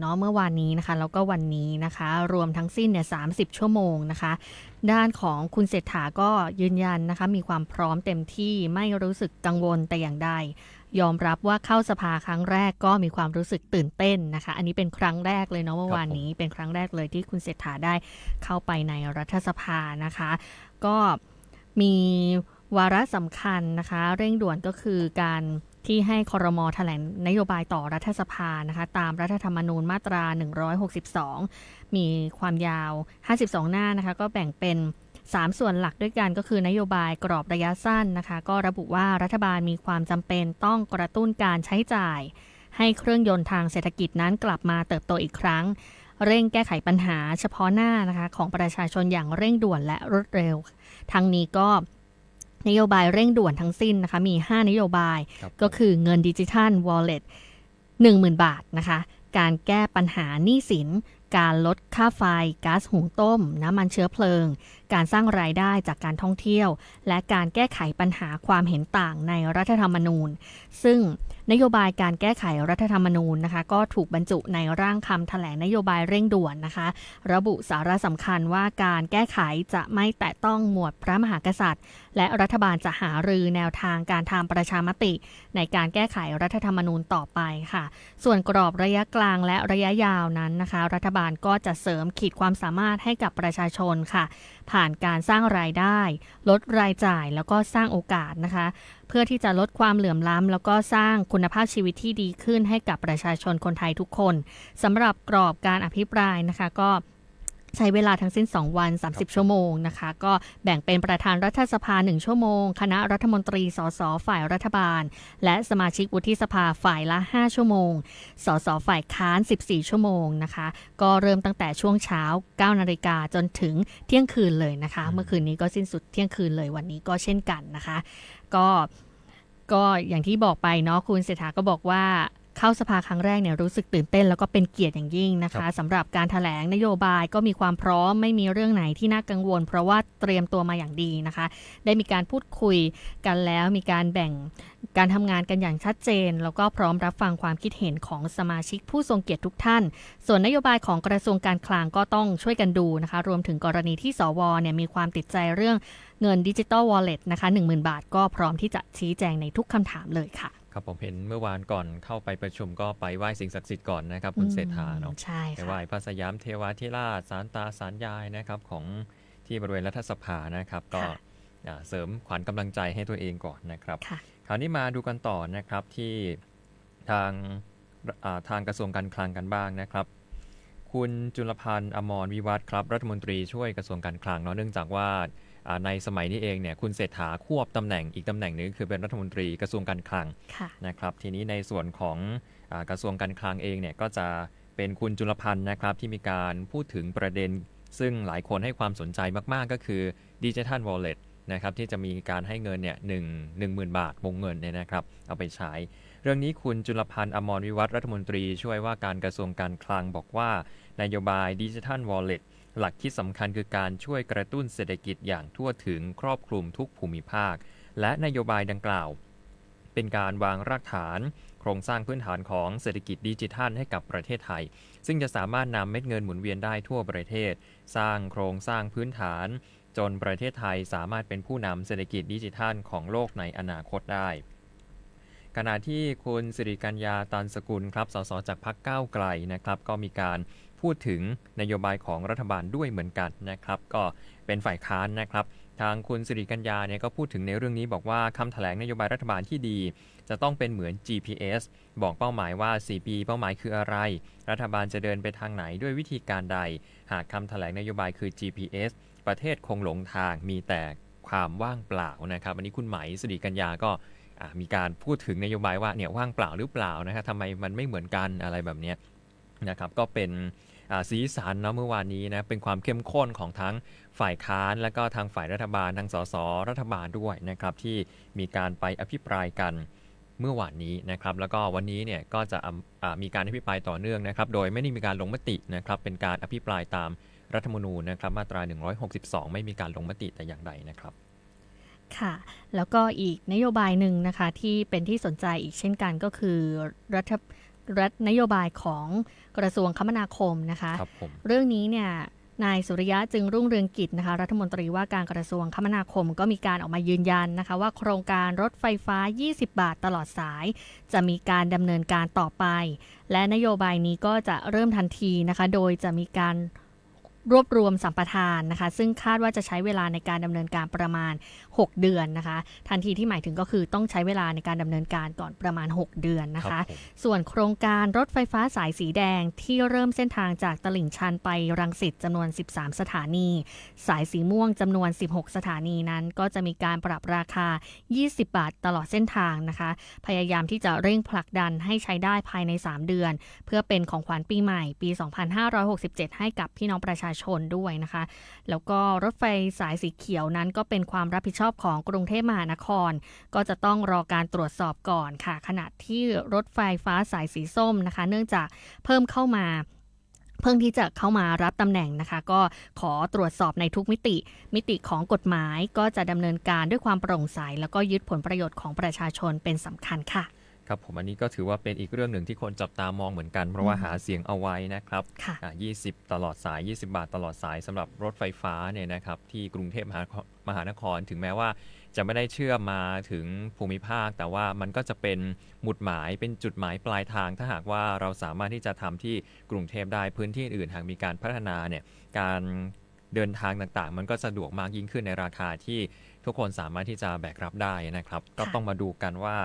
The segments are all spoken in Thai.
เนาะเมื่อวานนี้นะคะแล้วก็วันนี้นะคะ รวมทั้งสิ้นเนี่ย30ชั่วโมงนะคะ ด้านของคุณเศรษฐาก็ยืนยันนะคะ มีความพร้อมเต็มที่ไม่รู้สึกกังวลแต่อย่างใดยอมรับว่าเข้าสภาครั้งแรกก็มีความรู้สึกตื่นเต้นนะคะ อันนี้เป็นครั้งแรกเลยเนาะเมื่อวานนี้เป็นครั้งแรกเลยที่คุณเศรษฐาได้เข้าไปในรัฐสภานะคะ ก็มีวาระสำคัญนะคะ เร่งด่วนก็คือการ ที่ให้คอรมอแถลงนโยบายต่อรัฐสภานะคะตามรัฐธรรมนูญมาตรา 162 มีความยาว 52 หน้านะคะก็แบ่งเป็น 3 ส่วนหลักด้วยกันก็คือนโยบายกรอบระยะสั้นนะคะก็ระบุว่ารัฐบาลมีความจำเป็นต้องกระตุ้นการใช้จ่าย ให้เครื่องยนต์ทางเศรษฐกิจนั้นกลับมาเติบโตอีกครั้ง เร่งแก้ไขปัญหาเฉพาะหน้านะคะของประชาชนอย่างเร่งด่วนและรวดเร็ว ทั้งนี้ก็ นโยบายเร่งด่วนทั้งสิ้นนะคะ มี 5 นโยบายครับก็คือเงินดิจิทัล wallet 10,000 บาทนะคะ การแก้ปัญหาหนี้สิน การลดค่าไฟก๊าซหุงต้ม น้ำมันเชื้อเพลิง การสร้างรายได้จากการท่องเที่ยว และการแก้ไขปัญหาความเห็นต่างในรัฐธรรมนูญ ซึ่งนโยบายการแก้ไขรัฐธรรมนูญนะคะ ก็ถูกบรรจุในร่างคำแถลงนโยบายเร่งด่วนนะคะ ระบุสาระสำคัญว่าการแก้ไขจะไม่แตะต้องหมวดพระมหากษัตริย์ และรัฐบาลจะหารือแนวทางการทำประชามติ ในการแก้ไขรัฐธรรมนูญต่อไปค่ะ ส่วนกรอบระยะกลางและระยะยาวนั้นนะคะ รัฐบาลก็จะเสริมขีดความสามารถให้กับประชาชนค่ะผ่านการสร้างรายได้ ลดรายจ่ายแล้วก็สร้างโอกาสนะคะ เพื่อที่จะลดความเหลื่อมล้ำ แล้วก็สร้างคุณภาพชีวิตที่ดีขึ้นให้กับประชาชนคนไทยทุกคนสำหรับกรอบการอภิปรายนะคะ ก็ ใช้เวลาทั้งสิ้น 2 วัน 30 ชั่วโมงนะคะ ก็แบ่งเป็นประธานรัฐสภา 1 ชั่วโมง คณะรัฐมนตรี สสฝ่ายรัฐบาล และสมาชิกวุฒิสภาฝ่ายละ 5 ชั่วโมง สสฝ่ายค้าน 14 ชั่วโมงนะคะ ก็เริ่มตั้งแต่ช่วงเช้า 9 นาฬิกาจนถึงเที่ยงคืนเลยนะคะ เมื่อคืนนี้ก็สิ้นสุดเที่ยงคืนเลยวันนี้ก็เช่นกันนะคะ ก็ก็อย่างที่บอกไปเนาะคุณเศรษฐาก็บอกว่า เข้าสภาครั้งแรกเนี่ยรู้สึกตื่นเต้นแล้วก็เป็นเกียรติอย่างยิ่งนะคะสำหรับการถแถลงนโยบายก็มีความพร้อมไม่มีเรื่องไหนที่น่ากังวล เพราะว่าเตรียมตัวมาอย่างดีนะคะ ได้มีการพูดคุยกันแล้วมีการแบ่งการทำงานกันอย่างชัดเจน แล้วก็พร้อมรับฟังความคิดเห็นของสมาชิกผู้ทรงเกียรติทุกท่าน ส่วนนโยบายของกระทรวงการคลังก็ต้องช่วยกันดูนะคะ รวมถึงกรณีที่สวเนี่ยมีความติดใจเรื่องเงินดิจิ t a ลวอลเล็ตนะคะ10,000 บาท ก็พร้อมที่จะชี้แจงในทุกคำถามเลยค่ะ ครับผมเห็นเมื่อวานก่อนเข้าไปประชุมก็ไปไหว้สิ่งศักดิ์สิทธิ์ก่อนนะครับ คุณเศรษฐาเนาะใช่ไปไหว้ค่ะพระสยามเทวาธิราชสารตาสารยายนะครับของที่บริเวณรัฐสภานะครับ ก็ค่ะอ่าเสริมขวัญกำลังใจให้ตัวเองก่อนนะครับค่ะคราวนี้มาดูกันต่อนะครับที่ทางอ่าทางกระทรวงการคลังกันบ้างนะครับ คุณจุลพันธ์อมรวิวัฒน์ครับรัฐมนตรีช่วยกระทรวงการคลังเนาะเนื่องจากว่าอ่า ในสมัยนี้เองเนี่ยคุณเศรษฐาควบตำแหน่งอีกตำแหน่งหนึงคือเป็นรัฐมนตรีกระทรวงการคลังค่ะนะครับทีนี้ในส่วนของอากระทรวงการคลังเองเนี่ยก็จะเป็นคุณจุลพันธ์นะครับที่มีการพูดถึงประเด็น ซึ่งหลายคนให้ความสนใจมาก ๆ ก็คือดิจิทัลวอลเล็ตนะครับที่จะมีการให้เงินเนี่ยหนึ่งหนึ่งหมื่นบาทวงเงินเนี่ยนะครับเอาไปใช้ เรื่องนี้คุณจุลพันธ์อมรวิวัฒน์รัฐมนตรี ช่วยว่าการกระทรวงการคลังบอกว่านโยบายดิจิทัลวอลเล็ต หลักที่สำคัญคือการช่วยกระตุ้นเศรษฐกิจอย่างทั่วถึงครอบคลุมทุกภูมิภาค และนโยบายดังกล่าว เป็นการวางรากฐาน โครงสร้างพื้นฐานของเศรษฐกิจดิจิทัลให้กับประเทศไทย ซึ่งจะสามารถนำเม็ดเงินหมุนเวียนได้ทั่วประเทศ สร้างโครงสร้างพื้นฐาน จนประเทศไทยสามารถเป็นผู้นำเศรษฐกิจดิจิทัลของโลกในอนาคตได้ขณะที่คุณสิริกัญญาตันสกุลครับ สสจากพรรคก้าวไกลนะครับ ก็มีการ พูดถึงนโยบายของรัฐบาลด้วยเหมือนกันนะครับ ก็เป็นฝ่ายค้านนะครับ ทางคุณสิริกัญญาเนี่ยก็พูดถึงในเรื่องนี้บอกว่าคำแถลงนโยบายรัฐบาลที่ดี จะต้องเป็นเหมือน GPS บอกเป้าหมายว่า 4 ปีเป้าหมายคืออะไร รัฐบาลจะเดินไปทางไหนด้วยวิธีการใด หากคำแถลงนโยบายคือ GPS ประเทศคงหลงทางมีแต่ความว่างเปล่านะครับอันนี้คุณไหมสิริกัญญาก็มีการพูดถึงนโยบายว่าเนี่ยว่างเปล่าหรือเปล่านะครับทำไมมันไม่เหมือนกันอะไรแบบนี้นะครับก็เป็น สีสันเนาะเมื่อวานนี้นะเป็นความเข้มข้นของทั้งฝ่ายค้าน และก็ทางฝ่ายรัฐบาลทางสสรัฐบาลด้วยนะครับที่มีการไปอภิปรายกันเมื่อวานนี้นะครับแล้วก็วันนี้เนี่ยก็จะมีการอภิปรายต่อเนื่องนะครับโดยไม่ได้มีการลงมตินะครับเป็นการอภิปรายตามรัฐธรรมนูญนะครับมาตรา 162 ไม่มีการลงมติแต่อย่างใดนะครับค่ะ แล้วก็อีกนโยบายหนึ่งนะคะที่เป็นที่สนใจอีกเช่นกันก็คือรัฐ และนโยบายของกระทรวงคมนาคมนะคะครับผมเรื่องนี้เนี่ยนายสุริยะจึงรุ่งเรืองกิจนะคะรัฐมนตรีว่าการกระทรวงคมนาคมก็มีการออกมายืนยันนะคะ ว่าโครงการรถไฟฟ้า 20 บาทตลอดสาย จะมีการดำเนินการต่อไป และนโยบายนี้ก็จะเริ่มทันทีนะคะ โดยจะมีการรวบรวมสัมปทานนะคะ ซึ่งคาดว่าจะใช้เวลาในการดำเนินการประมาณ 6 เดือนนะคะ ทันทีที่หมายถึงก็คือต้องใช้เวลาในการดำเนินการก่อนประมาณ 6 เดือนนะคคะรับผมส่วนโครงการรถไฟฟ้าสายสีแดงที่เริ่มเส้นทางจากตลิ่งชันไปรังสิตจำนวน 13 สถานี สายสีม่วงจำนวน 16 สถานีนั้น ก็จะมีการปรับราคา 20 บาทตลอดเส้นทางนะคะ พยายามที่จะเร่งผลักดันให้ใช้ได้ภายใน 3 เดือน เพื่อเป็นของขวัญปีใหม่ปี 2567 ให้กับพี่น้องประชาชนด้วยนะคะ แล้วก็รถไฟสายสีเขียวนั้นก็เป็นความรับผิดชอบของกรุงเทพมหานคร ก็จะต้องรอการตรวจสอบก่อนค่ะ ขณะที่รถไฟฟ้าสายสีส้มนะคะ เนื่องจากเพิ่มเข้ามาเพิ่งที่จะเข้ามารับตำแหน่งนะคะ ก็ขอตรวจสอบในทุกมิติ มิติของกฎหมายก็จะดำเนินการด้วยความโปร่งใส แล้วก็ยึดผลประโยชน์ของประชาชนเป็นสำคัญค่ะ ครับผมอันนี้ก็ถือว่าเป็นอีกเรื่องหนึ่งที่คนจับตามองเหมือนกัน เพราะว่าอืมหาเสียงเอาไว้นะครับค่ะอ่า20ตลอดสาย 20 บาทตลอดสายสำหรับรถไฟฟ้าเนี่ยนะครับที่กรุงเทพมหานครมหานครถึงแม้ว่าจะไม่ได้เชื่อมมาถึงภูมิภาค แต่ว่ามันก็จะเป็นหมุดหมายเป็นจุดหมายปลายทาง ถ้าหากว่าเราสามารถที่จะทำที่กรุงเทพได้พื้นที่อื่นหากมีการพัฒนาเนี่ยการเดินทางต่างๆ มันก็สะดวกมากยิ่งขึ้นในราคาที่ทุกคนสามารถที่จะแบกรับได้นะครับ ก็ต้องมาดูกันว่า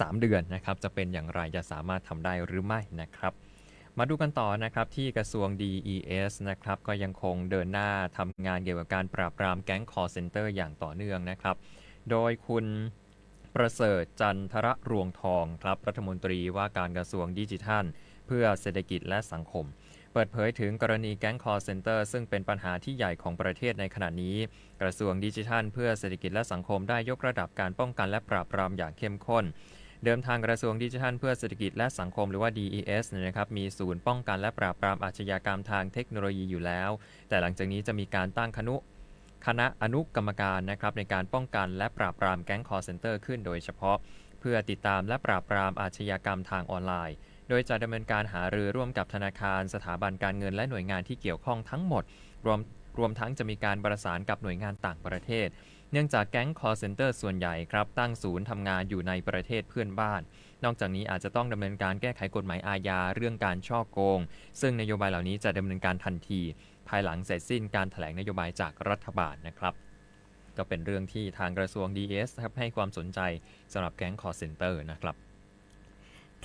3 เดือนนะครับจะเป็นอย่างไรจะสามารถทำได้หรือไม่นะครับ มาดูกันต่อนะครับที่กระทรวง DES นะครับก็ยังคงเดินหน้าทำงานเกี่ยวกับการปราบปรามแก๊ง call center อย่างต่อเนื่องนะครับ โดยคุณประเสริฐจันทระรวงทองครับรัฐมนตรีว่าการกระทรวงดิจิทัล เพื่อเศรษฐกิจและสังคม เปิดเผยถึงกรณีแก๊ง call center ซึ่งเป็นปัญหาที่ใหญ่ของประเทศในขณะนี้ กระทรวงดิจิทัล เพื่อเศรษฐกิจและสังคมได้ยกระดับการป้องกันและปราบปรามอย่างเข้มข้น เดิมทางกระทรวงดิจิทัลเพื่อเศรษฐกิจและสังคมหรือว่า DES เนี่ยนะครับมีศูนย์ป้องกันและปราบปรามอาชญากรรมทางเทคโนโลยีอยู่แล้ว แต่หลังจากนี้จะมีการตั้งคณะคณะอนุกรรมการนะครับในการป้องกันและปราบปรามแก๊ง call center ขึ้นโดยเฉพาะ เพื่อติดตามและปราบปรามอาชญากรรมทางออนไลน์ โดยจะดำเนินการหารือร่วมกับธนาคาร สถาบันการเงินและหน่วยงานที่เกี่ยวข้องทั้งหมด รวมรวมทั้งจะมีการประสานกับหน่วยงานต่างประเทศ นื่องจากแก๊ง call center ส่วนใหญ่ครับตั้งศูนย์ทำงานอยู่ในประเทศเพื่อนบ้าน นอกจากนี้อาจจะต้องดำเนินการแก้ไขกฎหมายอาญาเรื่องการช่อโกง ซึ่งนโยบายเหล่านี้จะดำเนินการทันที ภายหลังเสร็จสิ้นการถแถลงนโยบายจากรัฐบาลนะครับ ก็เป็นเรื่องที่ทางกระทรวง DS ครับให้ความสนใจสำหรับแก๊ง call center นะครับ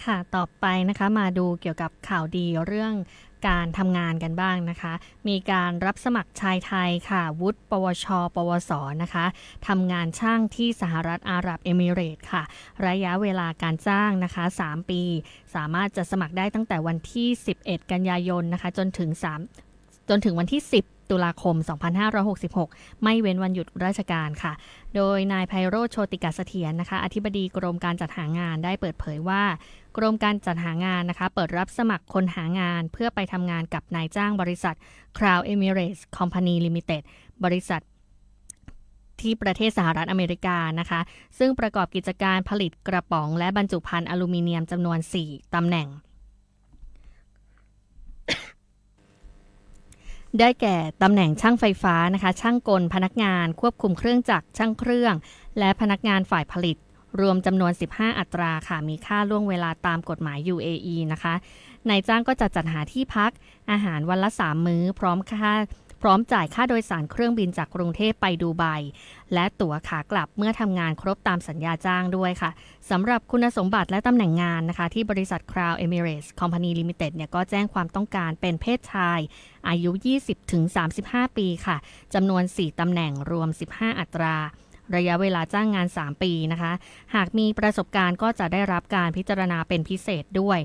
ค่ะ ต่อไปนะคะ มาดูเกี่ยวกับข่าวดีเรื่อง การทำงานกันบ้างนะคะ มีการรับสมัครชายไทยค่ะ วุฒิปวช ปวส นะคะทำงานช่างที่สหรัฐอาหรับเอมิเรตส์ค่ะ ระยะเวลาการจ้างนะคะ 3 ปี สามารถจะสมัครได้ตั้งแต่วันที่ 11 กันยายนนะคะ จนถึง 3 จนถึงวันที่ 10ตุลาคม 2566 ไม่เว้นวันหยุดราชการค่ะ โดยนายไพโรธโชติกาเสถียรนะคะ อธิบดีกรมการจัดหางานได้เปิดเผยว่า กรมการจัดหางานนะคะ เปิดรับสมัครคนหางานเพื่อไปทำงานกับนายจ้างบริษัท Crown Emirates Company Limited บริษัทที่ประเทศสหรัฐอเมริกานะคะ ซึ่งประกอบกิจการผลิตกระป๋อง และบรรจุภัณฑ์อลูมิเนียมจำนวน 4ตำแหน่ง ได้แก่ตำแหน่งช่างไฟฟ้านะคะ ช่างกล พนักงาน ควบคุมเครื่องจักรช่างเครื่อง และพนักงานฝ่ายผลิต รวมจำนวน 15 อัตราค่ะ มีค่าล่วงเวลาตามกฎหมาย UAE นะคะนายจ้างก็จะจัดหาที่พัก อาหารวันละ 3 มื้อ พร้อมค่าพร้อมจ่ายค่าโดยสารเครื่องบินจากกรุงเทพไปดูไบและตั๋วขากลับเมื่อทำงานครบตามสัญญาจ้างด้วยค่ะสำหรับคุณสมบัติและตำแหน่งงานนะคะ ที่บริษัท Crown Emirates Company Limited เนี่ยก็แจ้งความต้องการเป็นเพศชาย อายุ 20-35 ปีค่ะจำนวน 4ตำแหน่งรวม 15 อัตรา ระยะเวลาจ้างงาน 3 ปีนะคะ หากมีประสบการณ์ก็จะได้รับการพิจารณาเป็นพิเศษด้วย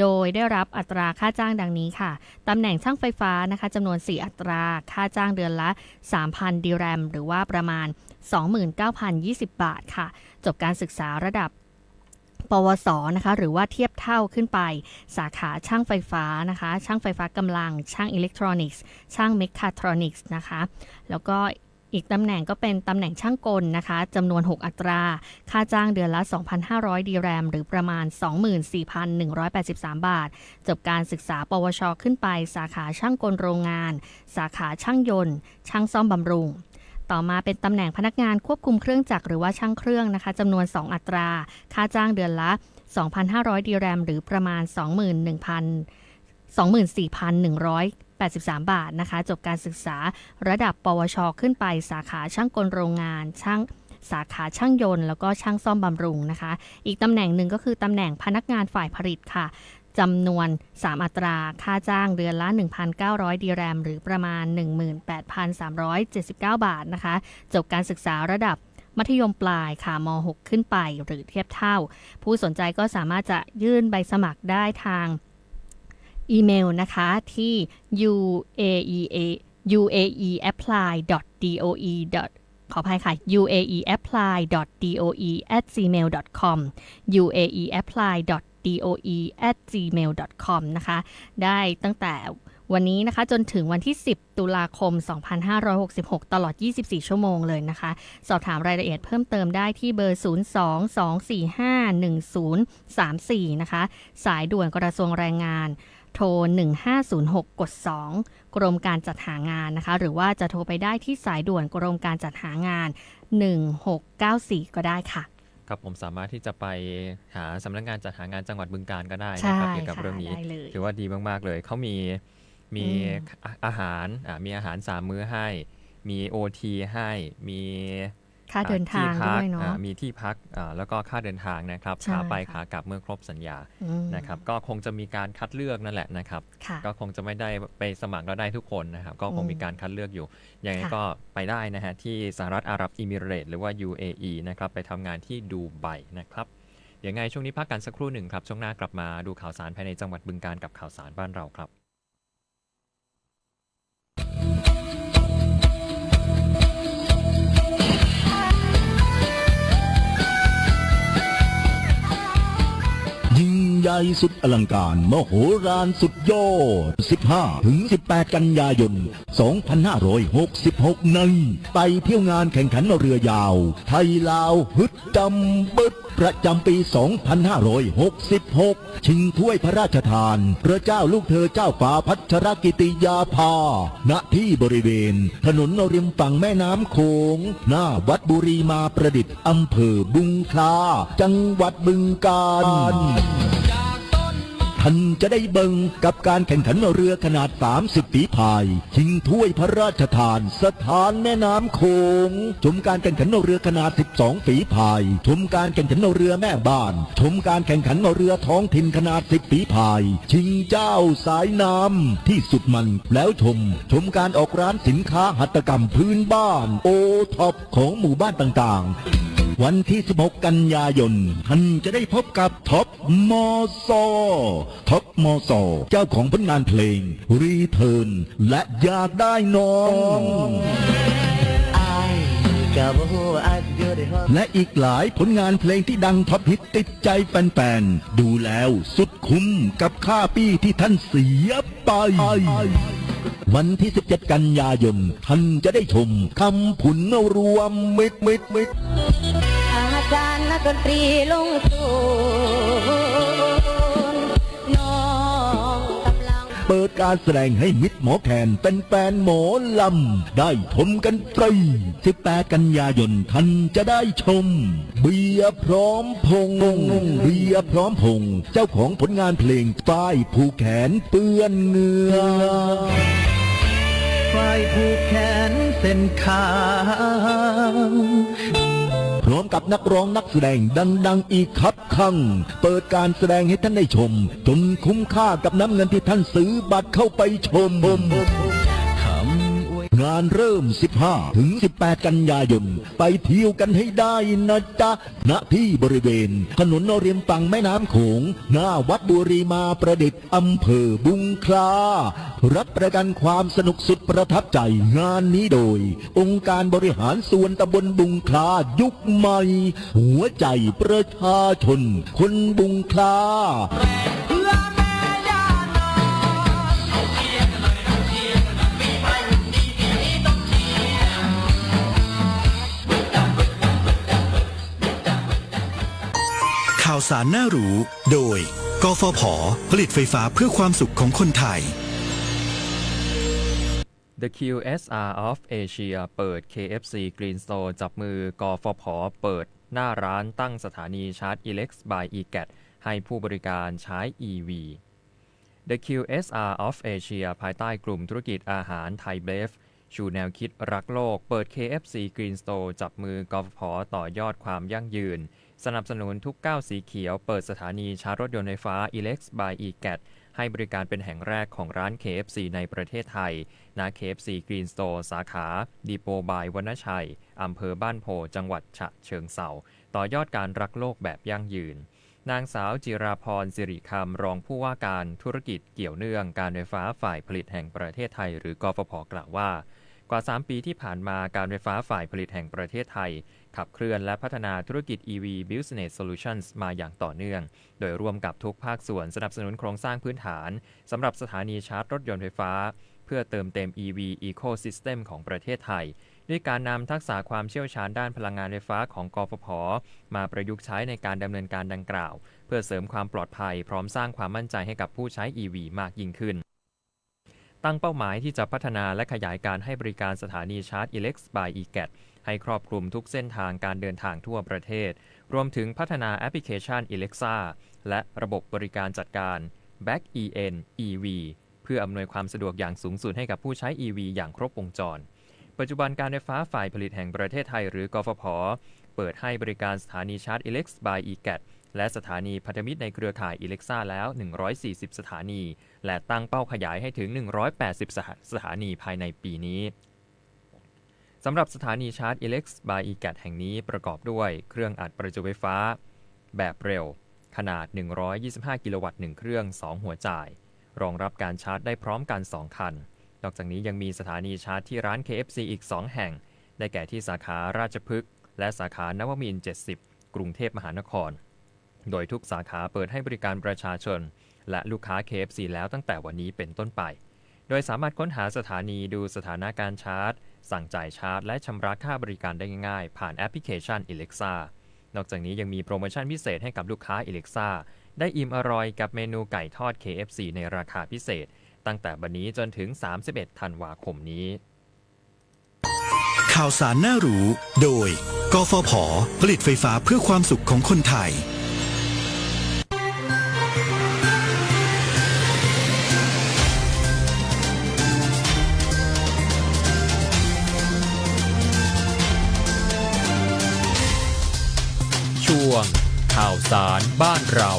โดยได้รับอัตราค่าจ้างดังนี้ค่ะ ตำแหน่งช่างไฟฟ้านะคะจำนวน 4 อัตรา ค่าจ้างเดือนละ 3,000ดิแรม หรือว่าประมาณ 29,020 บาทค่ะ จบการศึกษาระดับปวส นะคะ หรือว่าเทียบเท่าขึ้นไป สาขาช่างไฟฟ้านะคะ ช่างไฟฟ้ากำลัง ช่างอิเล็กทรอนิกส์ ช่างเมคาทรอนิกส์นะคะ แล้วก็ อีกตำแหน่งก็เป็นตำแหน่งช่างกลนะคะจำนวน 6 อัตรา ค่าจ้างเดือนละ 2,500 ดีแรม หรือประมาณ 24,183 บาท จบการศึกษา ปวช ขึ้นไป สาขาช่างกลโรงงาน สาขาช่างยนต์ ช่างซ่อมบำรุงต่อมาเป็นตำแหน่งพนักงานควบคุมเครื่องจักรหรือว่าช่างเครื่องนะคะจำนวน 2 อัตรา ค่าจ้างเดือนละ 2,500 ดีแรม หรือประมาณ 21,000 83 บาทนะคะ จบการศึกษาระดับปวช ขึ้นไปสาขาช่างกลโรงงานช่างสาขาช่างยนต์ แล้วก็ช่างซ่อมบำรุงนะคะ อีกตำแหน่งหนึ่งก็คือตำแหน่งพนักงานฝ่ายผลิตค่ะจำนวน 3 อัตรา ค่าจ้างเดือนละ 1,900 ดีแรม หรือประมาณ 18,379 บาทนะคะ จบการศึกษาระดับมัธยมปลายค่ะม .6 ขึ้นไปหรือเทียบเท่า ผู้สนใจก็สามารถจะยื่นใบสมัครได้ทาง อีเมลนะคะที่ uaea uaeapply doe ขออภัยค่ะ uaeapply doe at gmail com uaeapply doe at gmail com นะคะ ได้ตั้งแต่วันนี้นะคะจนถึงวันที่ 10 ตุลาคม 2566 ตลอด 24 ชั่วโมงเลยนะคะ สอบถามรายละเอียดเพิ่มเติมได้ที่เบอร์ 02-245-1034 นะคะ สายด่วนกระทรวงแรงงาน โทร 1506 กด 2 กรมการจัดหางานนะคะ หรือว่าจะโทรไปได้ที่สายด่วนกรมการจัดหางาน 1694 ก็ได้ค่ะครับผมสามารถที่จะไปหาสำนักงานจัดหางานจังหวัดบึงการก็ได้ใช่นะครับเกี่ยวกับค่ะเรื่องนี้ได้เลยถือว่าดีมากๆเลยเขามีมีอืมอาอาหารอ่ามีอาหารสามมื้อให้ มี OT ให้มี ค่าเดินทางที่พัด้กวยเนาะอ่ามีที่พักอ่าแล้วก็ค่าเดินทางนะครับใช่ขาไปค่ะขากลับเมื่อครบสัญญาอืมนะครับก็คงจะมีการคัดเลือกนั่นแหละนะครับค่ะก็คงจะไม่ได้ไปสมัครแล้วได้ทุกคนนะครับก็คงอืมมีการคัดเลือกอยู่ยังไงค่ะก็ไปได้นะฮะที่สหรัฐอาหรับอิมิเรตส์หรือว่า UAE นะครับไปทำงานที่ดูไบนะครับเดี๋ยวไงช่วงนี้พักกันสักครู่หนึ่งครับช่วงหน้ากลับมาดูข่าวสารภายในจังหวัดบึงการกับข่าวสารบ้านเราครับ ใหญ่สุดอลังการมโหฬารสุดยอด 15 ถึง 18 กันยายน 2566 นั้น ไปเที่ยวงานแข่งขันเรือยาว ไทยลาวฮึดดำบึดประจำปี 2566 ชิงถ้วยพระราชทาน พระเจ้าลูกเธอเจ้าฟ้าพัชรกิติยาภา ณ ที่บริเวณ ถนนริมฝั่งแม่น้ำโขง หน้าวัดบุรีมาประดิษฐ์อำเภอบุงคลา จังหวัดบึงกาฬ ท่านจะได้เบิงกับการแข่งขันเรือขนาด 30ฝีพายชิงถ้วยพระราชทาน สถานแม่น้ำโขงชมการแข่งขันเรือขนาด 12ฝีพาย ชมการแข่งขันเรือแม่บ้าน ชมการแข่งขันเรือท้องถิ่นขนาด 10ฝีพาย ชิงเจ้าสายน้ำที่สุดมันแล้วชม ชมการออกร้านสินค้าหัตถกรรมพื้นบ้าน โอท็อปของหมู่บ้านต่างๆ วันที่ 16 กันยายน ท่านจะได้พบกับท็อปมอซอท็อปมอซอเจ้าของผลงานเพลง รีเทิร์นและอยากได้น้องและอีกหลายผลงานเพลงที่ดังท็อปฮิตติดใจแฟนๆ ดูแล้วสุดคุ้มกับค่าปี้ที่ท่านเสียไปวันที่ 17 กันยายน ท่านจะได้ชมคำผุนรวมมิดมิดมิด อารนักดนตรีลงทุนน้องกำลัง เปิดการแสดงให้มิตรหมอแคนเป็นแฟนหมอลำ ได้ชมกันฟรี18 กันยายนท่านจะได้ชม เบียร์พร้อมพงษ์เบียร์พร้อมพงษ์เจ้าของผลงานเพลงฝ้ายผูกแขนเปื้อนเหงือฝ่ายผูกแขนเส้นขางพ ร้อมกับนักร้องนักแสดงดัง ๆ อีกครับข้างเปิดการแสดงให้ท่านได้ชม จนคุ้มค่ากับน้ำเงินที่ท่านซื้อบัตรเข้าไปชมคำอวย งานเริ่ม 15 ถึง 18 กันยายน ไปเที่ยวกันให้ได้นะจ๊ะ ณ ที่บริเวณ ถนนนริมฝั่งแม่น้ำโขง หน้าวัดบุรีมาประดิษฐ์อำเภอบุงคลา รับประกันความสนุกสุดประทับใจงานนี้โดย องค์การบริหารส่วนตำบลบุงคลายุคใหม่ หัวใจประชาชน คนบุงคลาาวสารน่ารู้ โดย กฟผ ผลิตไฟฟ้าเพื่อความสุขของคนไทย The QSR of Asia เปิด KFC Green Store จับมือกฟผ เปิดหน้าร้านตั้งสถานีชาร์จ Elex by eGat ให้ผู้บริการใช้ EV The QSR of Asia ภายใต้กลุ่มธุรกิจอาหารไทยเบฟชูแนวคิดรักโลก เปิด KFC Green Store จับมือกฟผ ต่อยอดความยั่งยืน สนับสนุนทุกก้าวสีเขียว เปิดสถานีชาร์จรถยนต์ไฟฟ้า Elex by eGat ให้บริการเป็นแห่งแรกของร้าน KFC ในประเทศไทยณ KFC Green Store สาขาดีโปบายวนชัย อำเภอบ้านโพ จังหวัดฉะเชิงเซาต่อยอดการรักโลกแบบยั่งยืน นางสาวจิราพรสิริคำรองผู้ว่าการธุรกิจเกี่ยวเนื่องการไฟฟ้าฝ่ายผลิตแห่งประเทศไทย หรือกฟผกล่าวว่า กว่า 3 ปีที่ผ่านมาการไฟฟ้าฝ่ายผลิตแห่งประเทศไทย ขับเคลื่อนและพัฒนาธุรกิจ EV Business Solutions มาอย่างต่อเนื่อง โดยร่วมกับทุกภาคส่วนสนับสนุนโครงสร้างพื้นฐานสำหรับสถานีชาร์จรถยนต์ไฟฟ้า เพื่อเติมเต็ม EV Ecosystem ของประเทศไทย ด้วยการนำทักษะความเชี่ยวชาญด้านพลังงานไฟฟ้าของกฟผ มาประยุกต์ใช้ในการดำเนินการดังกล่าว เพื่อเสริมความปลอดภัย พร้อมสร้างความมั่นใจให้กับผู้ใช้ EV มากยิ่งขึ้น ตั้งเป้าหมายที่จะพัฒนาและขยายการให้บริการสถานีชาร์จ Elex by eGat ให้ครอบคลุมทุกเส้นทางการเดินทางทั่วประเทศ รวมถึงพัฒนาแอปพลิเคชัน Alexa และระบบบริการจัดการ Back EN EV เพื่ออำนวยความสะดวกอย่างสูงสุดให้กับผู้ใช้ EV อย่างครบวงจร ปัจจุบันการไฟฟ้าฝ่ายผลิตแห่งประเทศไทยหรือกฟผ เปิดให้บริการสถานีชาร์จ Elex by eGat และสถานีพันธมิตรในเครือข่าย Alexa แล้ว 140 สถานี และตั้งเป้าขยายให้ถึง 180สถาสถานีภายในปีนี้สำหรับสถานีชาร์จ Elex by eGat แห่งนี้ประกอบด้วยเครื่องอัดประจุไฟฟ้า แบบเร็ว ขนาด 125 กิโลวัตต์ 1 เครื่อง 2 หัวจ่าย รองรับการชาร์จได้พร้อมกัน 2 คัน นอกจากนี้ยังมีสถานีชาร์จที่ร้าน KFC อีก 2 แห่ง ได้แก่ที่สาขาราชพฤกษ์และสาขานวมินทร์70 กรุงเทพมหานคร โดยทุกสาขาเปิดให้บริการประชาชน และลูกค้า KFC แล้วตั้งแต่วันนี้เป็นต้นไป โดยสามารถค้นหาสถานีดูสถานะการชาร์จ สั่งจ่ายชาร์จ และชำระค่าบริการได้ง่ายๆ ผ่านแอปพลิเคชัน Alexa นอกจากนี้ยังมีโปรโมชั่นพิเศษให้กับลูกค้า Alexa ได้อิ่มอร่อยกับเมนูไก่ทอด KFC ในราคาพิเศษ ตั้งแต่บันนี้จนถึง 31 ธันวาคมนี้ ข่าวสารน่ารู้ โดย กฟผ ผลิตไฟฟ้าเพื่อความสุขของคนไทย บ้านเรา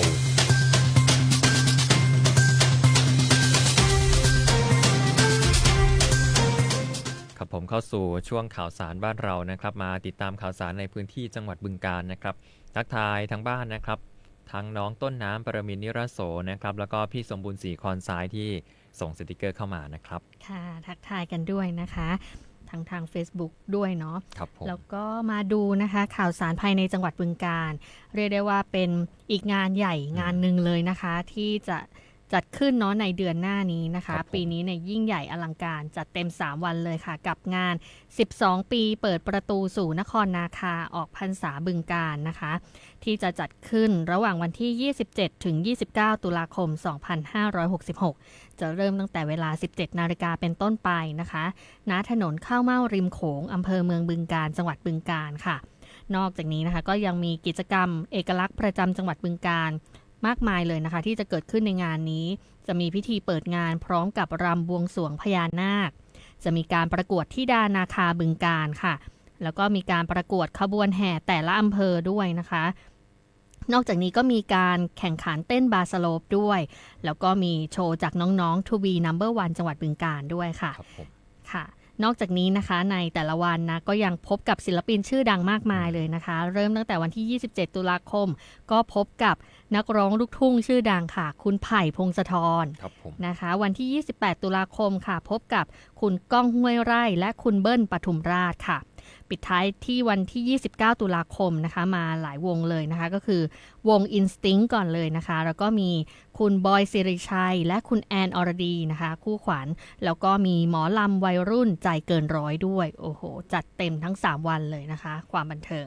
ครับผมเข้าสู่ช่วงข่าวสารบ้านเรานะครับ มาติดตามข่าวสารในพื้นที่จังหวัดบึงกาฬนะครับทักทายทั้งบ้านนะครับ ทั้งน้องต้นน้ำปรมินทร์นิรโสนะครับ แล้วก็พี่สมบูรณ์ศรีคอนซ้ายที่ส่งสติกเกอร์เข้ามานะครับ ค่ะ ทักทายกันด้วยนะคะ ทางทาง Facebook ด้วยเนาะครับผมแล้วก็มาดูนะคะข่าวสารภายในจังหวัดบึงกาฬเรียกได้ว่าเป็นอีกงานใหญ่งานหนึ่งเลยนะคะ ที่จะ จัดขึ้นเนาะในเดือนหน้านี้นะคะครับผมปีนี้ในยยิ่งใหญ่อลังการจัดเต็ม 3 วันเลยค่ะ กับงาน 12 ปีเปิดประตูสู่นครนาคาออกพรรษาบึงกาฬนะคะ ที่จะจัดขึ้นระหว่างวันที่ 27 ถึง 29 ตุลาคม 2566 จะเริ่มตั้งแต่เวลา 17 นาฬิกาเป็นต้นไปนะคะณถนนข้าวเม่าริมโขงอำเภอเมืองบึงกาฬจังหวัดบึงกาฬค่ะ นอกจากนี้นะคะก็ยังมีกิจกรรมเอกลักษณ์ประจำจังหวัดบึงกาฬ มากมายเลยนะคะ ที่จะเกิดขึ้นในงานนี้ จะมีพิธีเปิดงานพร้อมกับรำบวงสรวงพญานาค จะมีการประกวดที่ดานาคาบึงกาฬค่ะ แล้วก็มีการประกวดขบวนแห่แต่ละอำเภอด้วยนะคะ นอกจากนี้ก็มีการแข่งขันเต้นบาสโลปด้วย แล้วก็มีโชว์จากน้องๆ To be number one จังหวัดบึงกาฬด้วยค่ะครับผมค่ะนอกจากนี้นะคะในแต่ละวันนะก็ยังพบกับศิลปินชื่อดังมากมายเลยนะคะ เริ่มตั้งแต่วันที่ 27 ตุลาคม ก็พบกับ นักร้องลูกทุ่งชื่อดังค่ะ คุณไผ่พงศธรครับผมนะคะ วันที่ 28 ตุลาคมค่ะ พบกับคุณก้องห้วยไร่ และคุณเบิ้ลปทุมราชค่ะ ปิดท้ายที่วันที่ 29 ตุลาคมนะคะ มาหลายวงเลยนะคะ ก็คือวง Instinct ก่อนเลยนะคะ แล้วก็มีคุณบอยสิริชัย และคุณแอนอรดีนะคะ คู่ขวัญ แล้วก็มีหมอลำวัยรุ่นใจเกินร้อยด้วย โอ้โห จัดเต็มทั้ง 3 วันเลยนะคะ ความบันเทิง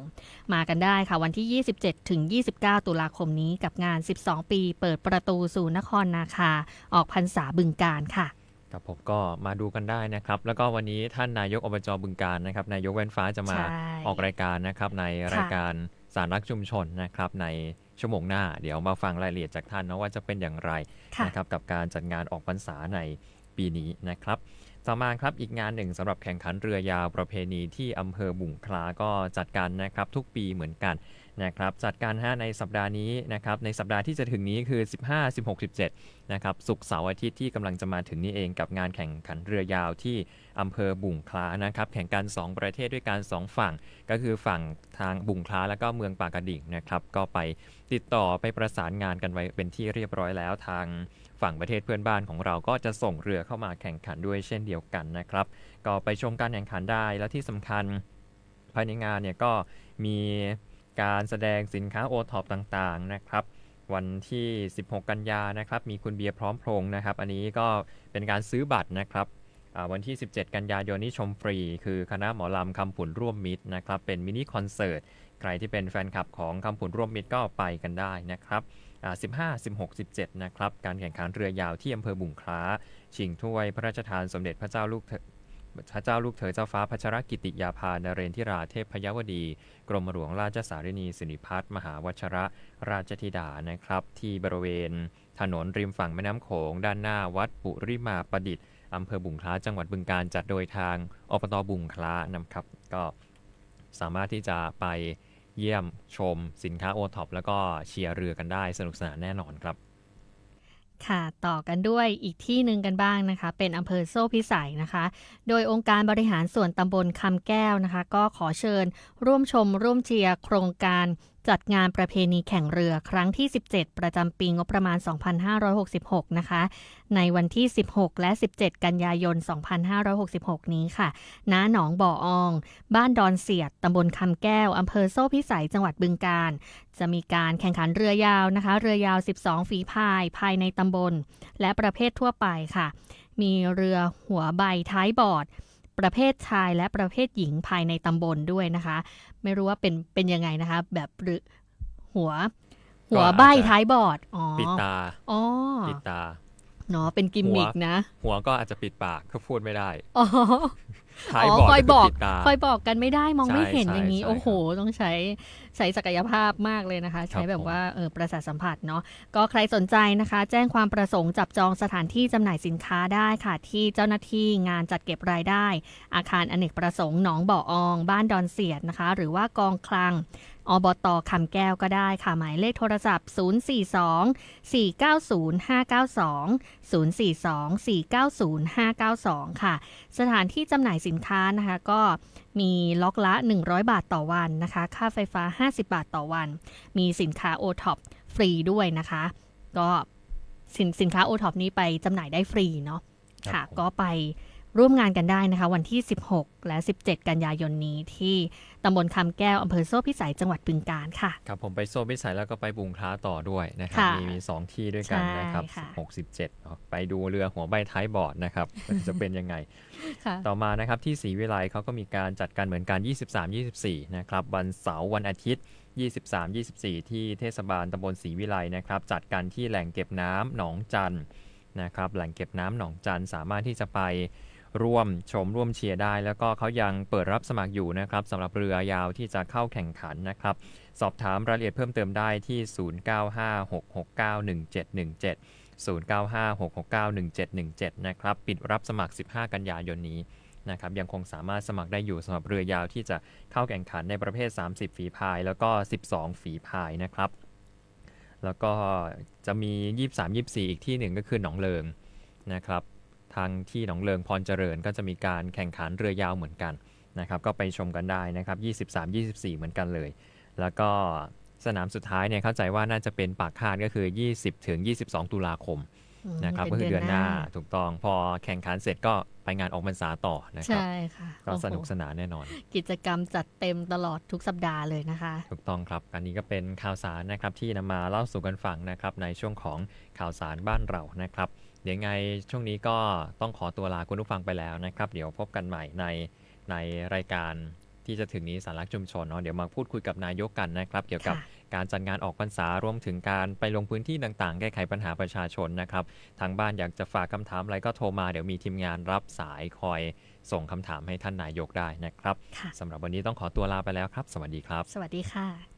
มากันได้ค่ะ วันที่ 27 ถึง 29 ตุลาคมนี้กับงาน 12 ปี เปิดประตูสู่นครนาคา ออกพรรษาบึงการค่ะ ครับผมก็มาดูกันได้นะครับ แล้วก็วันนี้ท่านนายกอบจบึงการนะครับนายกแว่นฟ้าจะมาใช่ ออกรายการนะครับ ในรายการสารรักชุมชนนะครับ ในชั่วโมงหน้า เดี๋ยวมาฟังรายละเอียดจากท่านนะว่าจะเป็นอย่างไรค่ะ นะครับกับการจัดงานออกพรรษาในปีนี้นะครับต่อมาครับอีกงานหนึ่งสำหรับแข่งขันเรือยาวประเพณีที่อำเภอบุ่งคลาก็จัดการนะครับ ทุกปีเหมือนกัน นะครับจัดการฮะในสัปดาห์นี้นะครับในสัปดาห์ที่จะถึงนี้คือ 15 16 17นะครับศุกร์เสาร์อาทิตย์ที่กำลังจะมาถึงนี้เองกับงานแข่งขันเรือยาวที่อำเภอบุ่งคล้านะครับแข่งกัน 2 ประเทศด้วยกัน2ฝั่ง ก็คือฝั่งทางบุ่งคลาแล้วก็เมืองปากกระดิ่งนะครับก็ไปติดต่อไปประสานงานกันไว้เป็นที่เรียบร้อยแล้วทางฝั่งประเทศเพื่อนบ้านของเราก็จะส่งเรือเข้ามาแข่งขันด้วยเช่นเดียวกันนะครับก็ไปชมการแข่งขันได้และที่สำคัญภายในงานเนี่ยก็มี การแสดงสินค้าโอท็อปต่างๆนะครับ วันที่ 16 กันยานะครับ มีคุณเบียร์พร้อมพรงค์นะครับ อันนี้ก็เป็นการซื้อบัตรนะครับวันที่ 17 กันยายนนี้ชมฟรี คือคณะหมอลำคำผุนร่วมมิตรนะครับ เป็นมินิคอนเสิร์ต ใครที่เป็นแฟนคลับของคำผุนร่วมมิตรก็ไปกันได้นะครับ15 16 17 นะครับ การแข่งขันเรือยาวที่อำเภอบุงคล้า ชิงถ้วยพระราชทานสมเด็จพระเจ้าลูก พระเจ้าลูกเธอเจ้าฟ้าพัชรกิติยาภานเรนทิราเทพพยวดี กรมหลวงราชสารินีสิริพัฒน์มหาวชระราชธิดานะครับ ที่บริเวณ ถนนริมฝั่งแม่น้ำโขง ด้านหน้าวัดปุริมาประดิษฐ์อำเภอบุงคล้าจังหวัดบึงการจัดโดยทางอบตบุงคล้านะครับ ก็สามารถที่จะไปเยี่ยมชมสินค้าโอท็อปแล้วก็เชียร์เรือกันได้สนุกสนานแน่นอนครับ ค่ะ ต่อกันด้วยอีกที่หนึ่งกันบ้างนะคะ เป็นอำเภอโซ่พิสัยนะคะ โดยองค์การบริหารส่วนตำบลคำแก้วนะคะ ก็ขอเชิญร่วมชมร่วมเชียร์โครงการ จัดงานประเพณีแข่งเรือครั้งที่ 17 ประจำปีงบประมาณ 2566 นะคะ ในวันที่ 16 และ 17 กันยายน 2566 นี้ค่ะ ณ หนองบ่อออง บ้านดอนเสียด ตำบลคำแก้ว อำเภอโซ่พิสัย จังหวัดบึงกาฬ จะมีการแข่งขันเรือยาวนะคะ เรือยาว 12 ฝีพาย ภายในตำบล และประเภททั่วไปค่ะ มีเรือหัวใบท้ายบอร์ด ประเภทชายและประเภทหญิงภายในตำบลด้วยนะคะ ไม่รู้ว่าเป็นเป็นยังไงนะคะ แบบหรือหัว หัวใบท้ายบอร์ดอ๋อปิดตาอ๋อปิดตาเนาะเป็นกิมมิกนะ หัวก็อาจจะปิดปากก็พูดไม่ได้อ๋อท้ายอ๋อบอร์ดคอยก็บอกปิดตาคอยบอกกันไม่ได้มองไม่ใช่เห็นใช่อย่างนี้ใช่โอ้โห ต้องใช้ ใช้ศักยภาพมากเลยนะคะ ใช้แบบผมว่าเออประสาทสัมผัสเนาะก็ใครสนใจนะคะ แจ้งความประสงค์จับจองสถานที่จำหน่ายสินค้าได้ค่ะ ที่เจ้าหน้าที่งานจัดเก็บรายได้ อาคารอเนกประสงค์หนองบ่อออง บ้านดอนเสียดนะคะ หรือว่ากองคลังอบตคำแก้วก็ได้ค่ะ หมายเลขโทรศัพท์ 042 490 592 042 490 592 ค่ะ สถานที่จำหน่ายสินค้านะคะ ก็ มีล็อกละ 100 บาทต่อวันนะคะ ค่าไฟฟ้า 50 บาทต่อวัน มีสินค้า o t o p ฟรีด้วยนะคะ ก็สินสินค้า o t o p นี้ไปจำหน่ายได้ฟรีเนาะครับค่ะผมก็ไป ร่วมงานกันได้นะคะ วันที่ 16 และ 17 กันยายนนี้ที่ตำบลคำแก้วอำเภอโซ่พิสัยจังหวัดบึงกาฬค่ะ ครับผมไปโซนพิสัยแล้วก็ไปบุงคล้าต่อด้วยนะครับ ค่ะมีมีสองที่ด้วยกันนะครับใช่ค่ะ 16 17ไปดูเรือหัวใบท้ายบอร์ดนะครับจะเป็นยังไง ค่ะ ต่อมานะครับที่ศรีวิไลเขาก็มีการจัดการเหมือนกัน 23 24 นะครับวันเสาร์วันอาทิตย์ 23 24 ที่เทศบาลตำบลศรีวิไลนะครับจัดกันที่แหล่งเก็บน้ำหนองจันนะครับแหล่งเก็บน้ำหนองจันสามารถที่จะไป ร่วมชมร่วมเชียร์ได้ แล้วก็เขายังเปิดรับสมัครอยู่นะครับสำหรับเรือยาวที่จะเข้าแข่งขันนะครับ สอบถามรายละเอียดเพิ่มเติมได้ที่ 0956691717 0956691717 นะครับ ปิดรับสมัคร 15 กันยายนนี้นะครับยังคงสามารถสมัครได้อยู่สำหรับเรือยาวที่จะเข้าแข่งขันในประเภท 30 ฝีพาย แล้วก็ 12 ฝีพายนะครับ แล้วก็จะมี 23 24 อีกที่หนึ่งก็คือหนองเลิงนะครับ ทางที่หนองเลิงพรเจริญ ก็จะมีการแข่งขันเรือยาวเหมือนกันนะครับ ก็ไปชมกันได้นะครับ 23 24 เหมือนกันเลย แล้วก็สนามสุดท้ายเนี่ยเข้าใจว่าน่าจะเป็นปากคาดก็คือ 20 ถึง 22 ตุลาคมอืมนะครับป็ก็คือเดือนหน้าถูกต้องพอแข่งขันเสร็จก็ไปงานออกพรรษาต่อนะครับใช่ค่ะก็สนุกโอ้โหสนานแน่นอน กิจกรรมจัดเต็มตลอดทุกสัปดาห์เลยนะคะ ถูกต้องครับ อันนี้ก็เป็นข่าวสารนะครับที่นำมาเล่าสู่กันฟังนะครับในช่วงของข่าวสารบ้านเรานะครับ เดี๋ยวไงช่วงนี้ก็ต้องขอตัวลาคุณผู้ฟังไปแล้วนะครับ เดี๋ยวพบกันใหม่ในในรายการที่จะถึงนี้สาระชุมชนเนาะเดี๋ยวมาพูดคุยกับนายกกันนะครับ เกี่ยวกับค่ะการจัดงานออกพรรษารวมถึงการไปลงพื้นที่ต่างๆ แก้ไขปัญหาประชาชนนะครับทางบ้านอยากจะฝากคำถามอะไรก็โทรมาเดี๋ยวมีทีมงานรับสายคอยส่งคำถามให้ท่านนายกได้นะครับค่ะสำหรับวันนี้ต้องขอตัวลาไปแล้วครับ สวัสดีครับ สวัสดีค่ะ